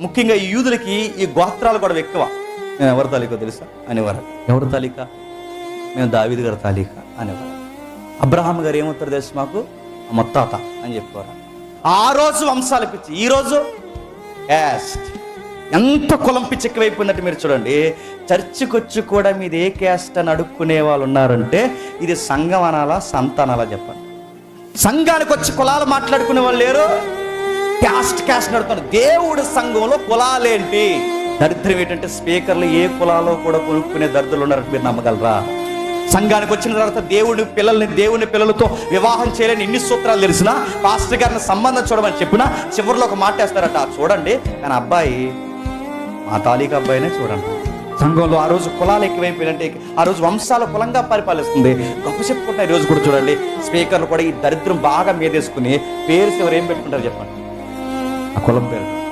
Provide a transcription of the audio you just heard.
ముఖ్యంగా ఈ యూదులకి ఈ గోత్రాలు కూడా ఎక్కువ. నేను ఎవరి తాలికో తెలుసా? అనేవారు. ఎవరి తాలిక? మేము దావీదు గారి తాలిక అనేవారు. అబ్రహాం గారు ఏమవుతారు తెలుసు మాకు? మొత్తాత అని చెప్పేవారు ఆ రోజు వంశాల పిచ్చి. ఈరోజు క్యాస్ట్. ఎంత కులం పిచ్చి ఎక్కువైపోయిందంటే మీరు చూడండి. చర్చికి వచ్చి కూడా మీది ఏ క్యాస్ట్ అని అడుక్కునే వాళ్ళు ఉన్నారంటే ఇది సంఘం అనాలా సంతానాలా చెప్పండి. సంఘానికి వచ్చి కులాలు మాట్లాడుకునే వాళ్ళు లేరు. క్యాస్ట్ క్యాస్ట్ నడుతున్నారు దేవుడు సంఘంలో కులాలేంటి దరిద్రం ఏంటంటే స్పీకర్లు ఏ కులాలో కూడా కొనుక్కునే దరిద్రులు ఉన్నారంటే మీరు నమ్మగలరా? సంఘానికి వచ్చిన తర్వాత దేవుడి పిల్లల్ని దేవుని పిల్లలతో వివాహం చేయలేని ఎన్ని సూత్రాలు తెలిసినా పాస్టర్ గారిని సంబంధం చూడమని చెప్పినా చివరిలో ఒక మాట వేస్తారట చూడండి కానీ అబ్బాయి మా తాలూకా అబ్బాయినే చూడండి. సంఘంలో ఆ రోజు కులాలు ఎక్కువైపోయినంటే ఆ రోజు వంశాల కులంగా పరిపాలిస్తుంది. గొప్ప చెప్పుకుంటే ఈ రోజు కూడా చూడండి స్పీకర్లు కూడా ఈ దరిద్రం బాగా మీదేసుకుని పేరు ఎవరు ఏం పెట్టుకుంటారు చెప్పండి. ఆ కులం పేరు